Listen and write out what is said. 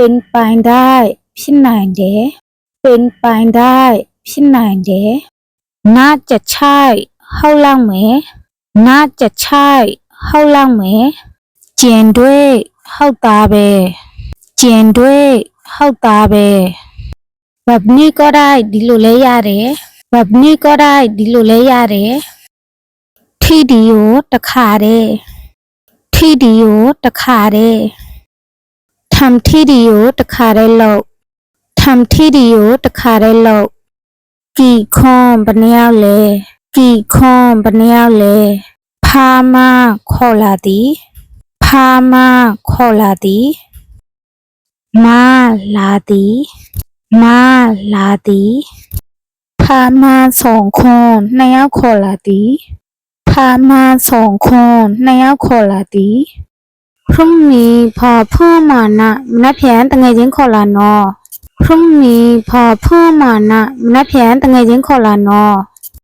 เป็นไปได้พี่นายเดเป็นไปได้พี่นายเดน่าจะใช่เข้าล่างไหมน่าจะใช่เข้าล่างไหมเจียนด้วยเข้าตาเบเจียนด้วยเข้าตาเบแบบนี้ก็ได้ดิลุเลียเรแบบนี้ก็ได้ดิลุเลียเรที่ดีโอตะขาเรที่ดีโอตะขาเร ทำทีเดียวตะขาได้โลกทำทีเดียวตะขาได้โลกกี่คนบะเนียวเลยกี่คนบะเนียวเลยพามาขอลาดีพามาขอลาดีมาลาดีมาลาดีพามาสองคนนายขอลาดี พามาสองคนนายขอลาดี พรุ่งนี้พอพ่อมานะมนัดแผนตั้งไงยิงขอลานอพรุ่งนี้พอพ่อมานะมนัดแผนตั้งไงยิงขอลานอ